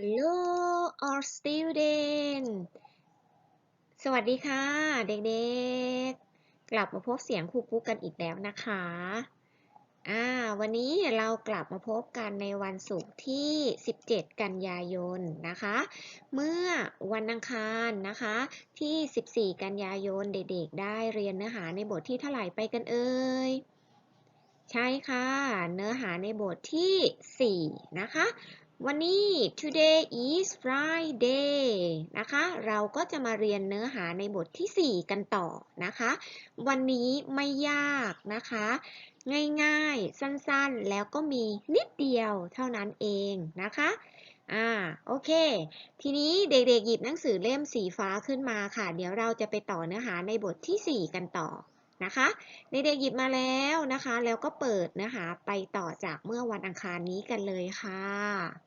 Hello all student สวัสดีค่ะ เด็กๆ กลับมาพบเสียงครูปุ๊กกันอีกแล้วนะคะ อ่า วันนี้เรากลับมาพบกันในวันศุกร์ที่ 17 กันยายนนะคะ เมื่อวันอังคารนะคะ ที่ 14 กันยายนเด็กๆ ได้เรียนเนื้อหาในบทที่เท่าไหร่ไปกันเอ่ยใช่ค่ะ เนื้อหาในบทที่ 4 นะคะ วันนี้ today is Friday นะคะ เราก็จะมาเรียนเนื้อหาในบทที่ 4 กันต่อนะคะ วันนี้ไม่ยากนะคะ ง่ายๆ สั้นๆ แล้วก็มีนิดเดียวเท่านั้นเองนะคะ อ่า โอเค ทีนี้เด็กๆ หยิบหนังสือเล่มสีฟ้าขึ้นมาค่ะ เดี๋ยวเราจะไปต่อเนื้อหาในบทที่ 4 กันต่อนะคะเด็กๆหยิบมาแล้วนะคะ แล้วก็เปิดเนื้อหาไปต่อจากเมื่อวันอังคารนี้กันเลยค่ะ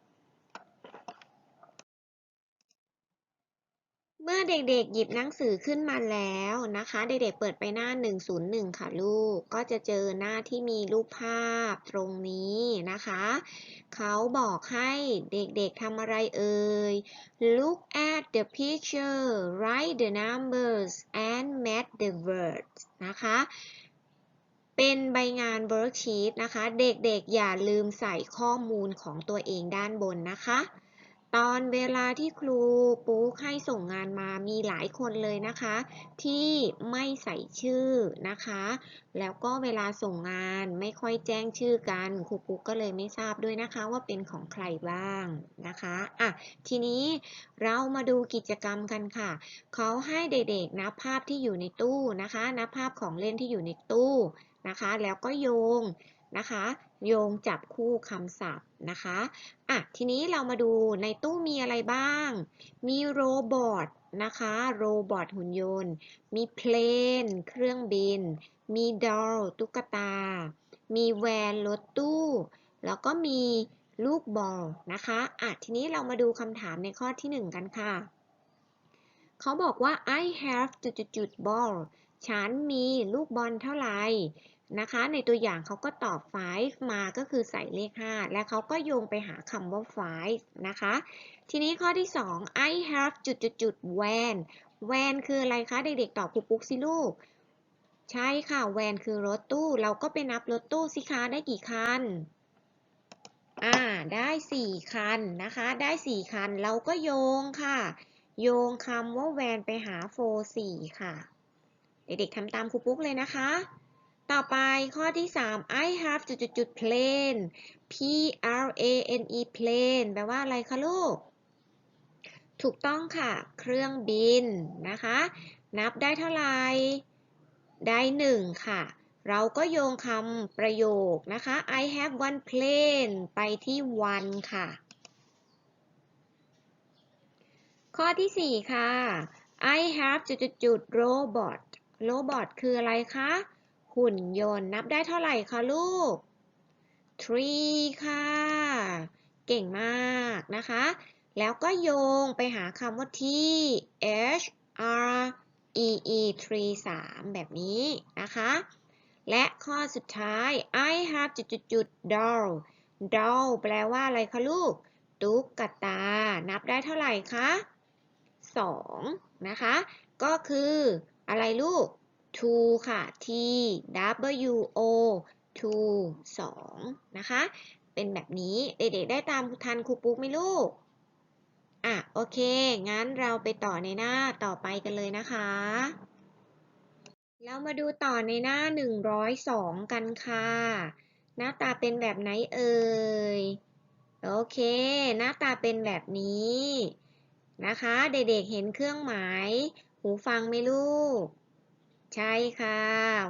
เมื่อเด็กๆ หยิบหนังสือขึ้นมาแล้วนะคะ เด็กๆ เปิดไปหน้า 101 ค่ะลูก ก็จะเจอหน้าที่มีรูปภาพตรงนี้นะคะ เขาบอกให้เด็กๆทำอะไรเอ่ย Look at the picture write the numbers and match the words นะคะ เป็นใบงาน worksheet นะคะ เด็กๆ อย่าลืมใส่ข้อมูลของตัวเองด้านบนนะคะ ตอนเวลาที่ครูปุ๊กให้ส่งงานมามีหลายคนเลยนะคะ ที่ไม่ใส่ชื่อนะคะ แล้วก็เวลาส่งงานไม่ค่อยแจ้งชื่อกันครูปุ๊กก็เลยไม่ทราบด้วยนะคะว่าเป็นของใครบ้างนะคะอะทีนี้เรามาดูกิจกรรมกันค่ะเขาให้เด็กๆนับภาพที่อยู่ในตู้นะคะนับภาพของเล่นที่อยู่ในตู้นะคะ แล้วก็โยงนะคะ โยงจับคู่คำศัพท์นะคะอะทีนี้เรามาดูในตู้มีอะไรบ้าง มีโรบอทนะคะโรบอทหุ่นยนต์ มีเพลนเครื่องบิน มีดอลตุ๊กตา มีแวนรถตู้ แล้วก็มีลูกบอลนะคะอะทีนี้เรามาดูคำถามในข้อที่หนึ่งกันค่ะ เขาบอกว่า I have จุดจุดจุด ball ฉันมีลูกบอลเท่าไหร่ นะคะ ในตัวอย่างเขาก็ตอบ five มาก็คือใส่เลข 5 และเขาก็โยงไปหาคำว่า five นะคะ ทีนี้ข้อที่ 2 I have จุดจุดจุด van van คืออะไรคะ เด็กๆตอบครูปุ๊กสิลูก ใช่ค่ะ van คือรถตู้ เราก็ไปนับรถตู้สิคะได้กี่คันอ่าได้ 4 คันนะคะ ได้ 4 คัน เราก็โยงค่ะ โยงคำว่าแวนไปหาโฟ4ค่ะ เด็กๆทำตามครูปุ๊กเลยนะคะ ต่อไปข้อที่ 3 I have จุดจุดจุด plane P R A N E plane แปลว่าอะไรคะลูก ถูกต้องค่ะ เครื่องบินนะคะ นับได้เท่าไหร่ ได้หนึ่งค่ะ เราก็โยงคำประโยคนะคะ I have one plane ไปที่ one ค่ะ ข้อที่ 4 ค่ะ I have จุดจุดจุด robot robot คืออะไรคะ หุ่นยนต์นับได้เท่าไหร่คะลูก three ค่ะ เก่งมากนะคะ แล้วก็โยงไปหาคำว่าที่ H R E E tree 3แบบนี้นะคะ และข้อสุดท้าย I have จุดจุดจุด doll doll แปลว่าอะไรคะลูก ตุ๊กตา นับได้เท่าไหร่คะ2นะคะ ก็คืออะไรลูก two ค่ะ T W O two 2นะคะ เป็นแบบนี้เด็กๆได้ตามทันครูปุ๊กไหมลูก อะ โอเค งั้นเราไปต่อในหน้าต่อไปกันเลยนะคะเรามาดูต่อในหน้า 102 กันค่ะ หน้าตาเป็นแบบไหนเอ่ย โอเค หน้าตาเป็นแบบนี้นะคะ เด็กๆเห็นเครื่องหมาย หูฟังไหมลูก ใช่ค่ะ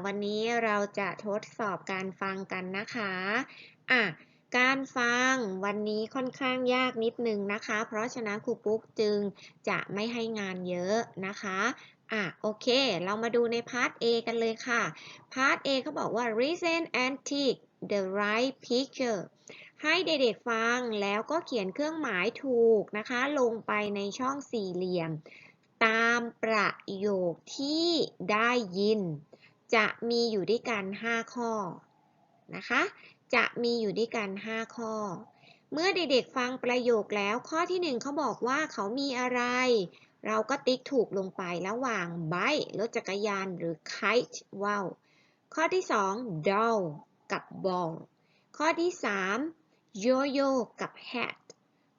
วันนี้เราจะทดสอบการฟังกันนะคะอะการฟังวันนี้ค่อนข้างยากนิดนึงนะคะ เพราะฉะนั้นครูปุ๊กจึงจะไม่ให้งานเยอะนะคะอะโอเค เรามาดูในพาร์ท A กันเลยค่ะ พาร์ท A เขาบอกว่า reason and tick the right picture ให้เด็กๆฟังแล้วก็เขียนเครื่องหมายถูกนะคะ ลงไปในช่องสี่เหลี่ยม ตามประโยคที่ได้ยิน จะมีอยู่ด้วยกัน 5 ข้อนะคะ จะมีอยู่ด้วยกัน 5 ข้อ เมื่อเด็กๆฟังประโยคแล้วข้อที่หนึ่งเขาบอกว่าเขามีอะไร เราก็ติ๊กถูกลงไประหว่าง bike รถจักรยานหรือ kite ว่าวข้อที่สอง doll กับ ball ข้อที่สาม yo-yo กับ hat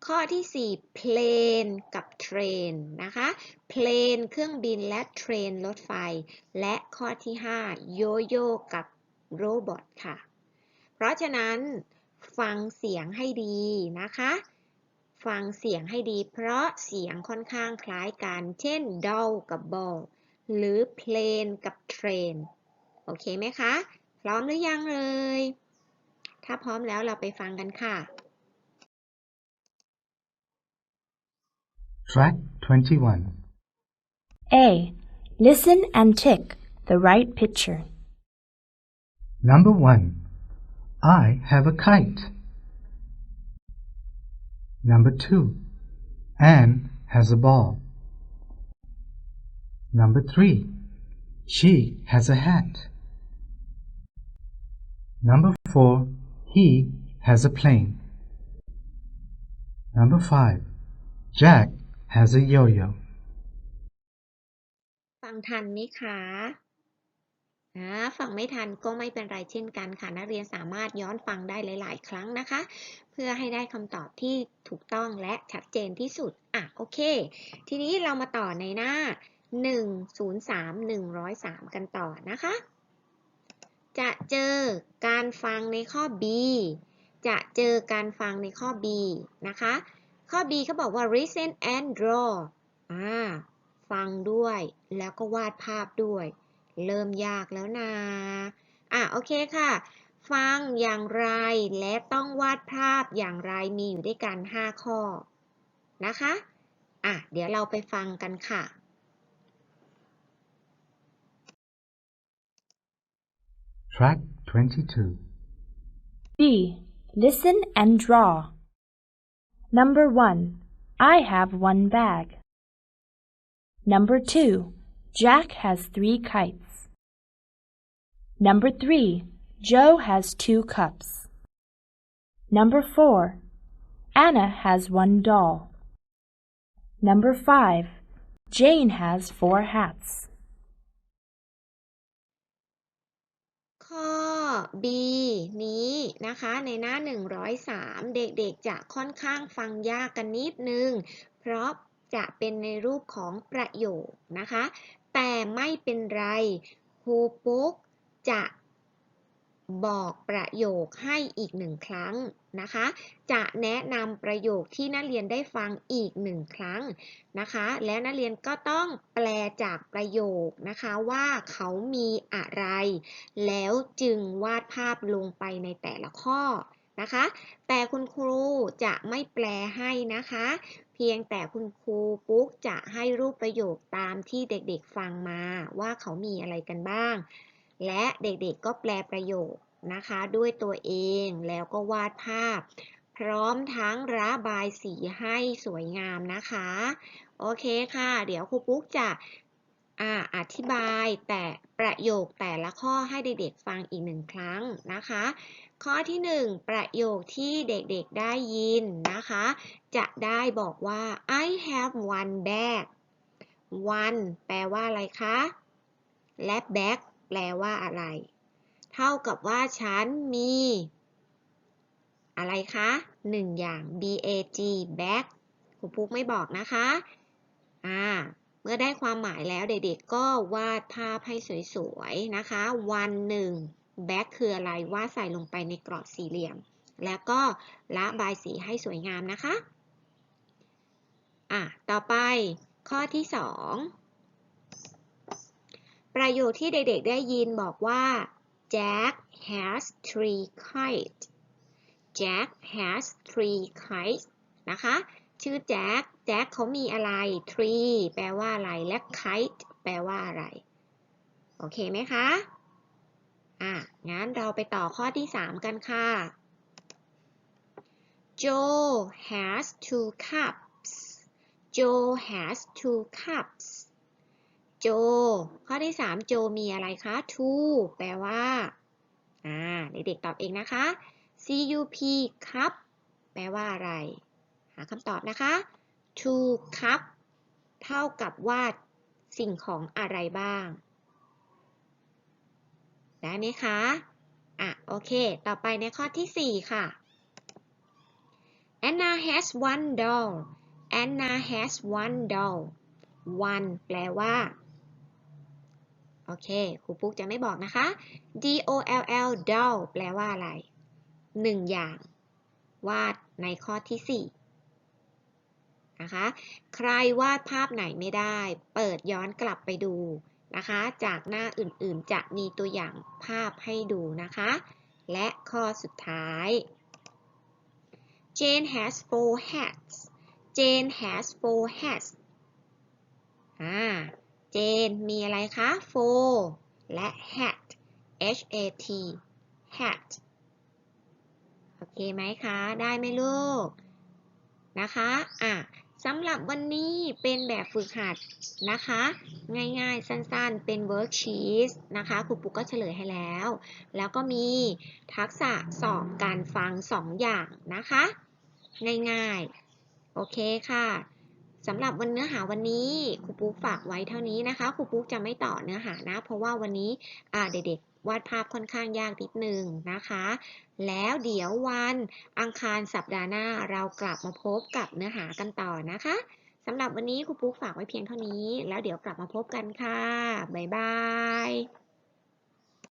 ข้อที่สี่ plane กับ train นะคะ plane เครื่องบินและ train รถไฟ และข้อที่ห้า yo-yo กับ robot ค่ะ เพราะฉะนั้นฟังเสียงให้ดีนะคะ ฟังเสียงให้ดี เพราะเสียงค่อนข้างคล้ายกัน เช่น doll กับ ball หรือ plane กับ train โอเคไหมคะ พร้อมหรือยังเลย ถ้าพร้อมแล้วเราไปฟังกันค่ะ Track 21. A. Listen and tick the right picture. Number 1. I have a kite. Number 2. Anne has a ball. Number 3. She has a hat. Number 4. He has a plane. Number 5. Jack has a yo-yo. ฟังทันไหมคะฟังไม่ทันก็ไม่เป็นไรเช่นกันค่ะ นักเรียนสามารถย้อนฟังได้หลาย ๆ ครั้งนะคะ เพื่อให้ได้คำตอบที่ถูกต้องและชัดเจนที่สุด อะโอเค ทีนี้เรามาต่อในหน้า 103 103 กันต่อนะคะ จะเจอการฟังในข้อ B จะเจอการฟังในข้อ B นะคะ ข้อ B เขาบอกว่า listen and draw อ่า ฟังด้วย แล้วก็วาดภาพด้วย เริ่มยากแล้วนะ อะ โอเคค่ะ ฟังอย่างไร และต้องวาดภาพอย่างไร มีอยู่ด้วยกัน 5 ข้อ นะคะ อะ เดี๋ยวเราไปฟังกันค่ะ Track 22. B. Listen and draw. Number 1. I have one bag. Number 2. Jack has three kites. Number 3. Joe has two cups. Number 4. Anna has one doll. Number 5. Jane has four hats. ข้อ B นี้นะคะ ในหน้า 103 เด็กๆจะค่อนข้างฟังยากกันนิดนึง เพราะจะเป็นในรูปของประโยคนะคะ แต่ไม่เป็นไรครูปุ๊กจะ บอกประโยคให้อีกหนึ่งครั้งนะคะ จะแนะนำประโยคที่นักเรียนได้ฟังอีกหนึ่งครั้งนะคะ แล้วนักเรียนก็ต้องแปลจากประโยคนะคะว่าเขามีอะไร แล้วจึงวาดภาพลงไปในแต่ละข้อนะคะ แต่คุณครูจะไม่แปลให้นะคะ เพียงแต่คุณครูปุ๊กจะให้รูปประโยคตามที่เด็กๆฟังมาว่าเขามีอะไรกันบ้าง และเด็กๆก็แปลประโยคนะคะ ด้วยตัวเองแล้วก็วาดภาพ พร้อมทั้งระบายสีให้สวยงามนะคะ โอเคค่ะ เดี๋ยวครูปุ๊กจะอธิบายแต่ประโยคแต่ละข้อให้เด็กๆฟังอีกหนึ่งครั้งนะคะ ข้อที่หนึ่งประโยคที่เด็กๆได้ยินนะคะ จะได้บอกว่า I have one bag one แปลว่าอะไรคะ และ bag แปลว่าอะไร เท่ากับว่าฉันมี อะไรคะหนึ่งอย่าง bag bag ครูปุ๊กไม่บอกนะคะอ่าเมื่อได้ความหมายแล้วเด็กๆก็วาดภาพให้สวยๆนะคะ วันหนึ่ง back คืออะไรวาดใส่ลงไปในกรอบสี่เหลี่ยม แล้วก็ระบายสีให้สวยงามนะคะอะต่อไปข้อที่สอง ประโยคที่เด็กๆได้ยินบอกว่า Jack has three kites Jack has three kites นะคะ ชื่อแจ็คแจ็คเขามีอะไร tree แปลว่าอะไร และ kite แปลว่าอะไร โอเคไหมคะ อะ งั้นเราไปต่อข้อที่ 3 กันค่ะ Joe has two cups Joe has two cups Joe ข้อที่3 Joe มีอะไรคะ two แปลว่า อ่า เด็กๆตอบเองนะคะ cup ครับ แปลว่าอะไร หาคำตอบนะคะ to cup เท่ากับว่าสิ่งของอะไรบ้าง ได้ไหมคะ อะ โอเค ต่อไปในข้อที่ 4 ค่ะ Anna has one doll Anna has one doll one แปลว่า โอเคครูปุ๊กจะไม่บอกนะคะ D O L L doll แปลว่าอะไรหนึ่งอย่าง วาดในข้อที่4นะคะ ใครวาดภาพไหนไม่ได้ เปิดย้อนกลับไปดูนะคะ จากหน้าอื่นๆ จะมีตัวอย่างภาพให้ดูนะคะ และข้อสุดท้าย Jane has four hats Jane has four hats อ่า Jane มีอะไรคะ four และ hat H A T hat โอเคไหมคะ ได้ไหมลูก นะคะ อะสำหรับวันนี้เป็นแบบฝึกหัดนะคะ ง่ายๆ สั้นๆ เป็น worksheet นะคะครูปุ๊กก็เฉลยให้แล้ว แล้วก็มีทักษะสอบการฟัง 2 อย่างนะคะ ง่ายๆ โอเคค่ะ สำหรับวันเนื้อหาวันนี้ครูปุ๊กฝากไว้เท่านี้นะคะครูปุ๊กจะไม่ต่อเนื้อหานะ เพราะว่าวันนี้เด็กๆวาดภาพค่อนข้างยากนิดนึงนะคะ แล้วเดี๋ยววันอังคารสัปดาห์หน้าเรากลับมาพบกับเนื้อหากันต่อนะคะสำหรับวันนี้ครูปุ๊กฝากไว้เพียงเท่านี้ แล้วเดี๋ยวกลับมาพบกันค่ะบ๊ายบาย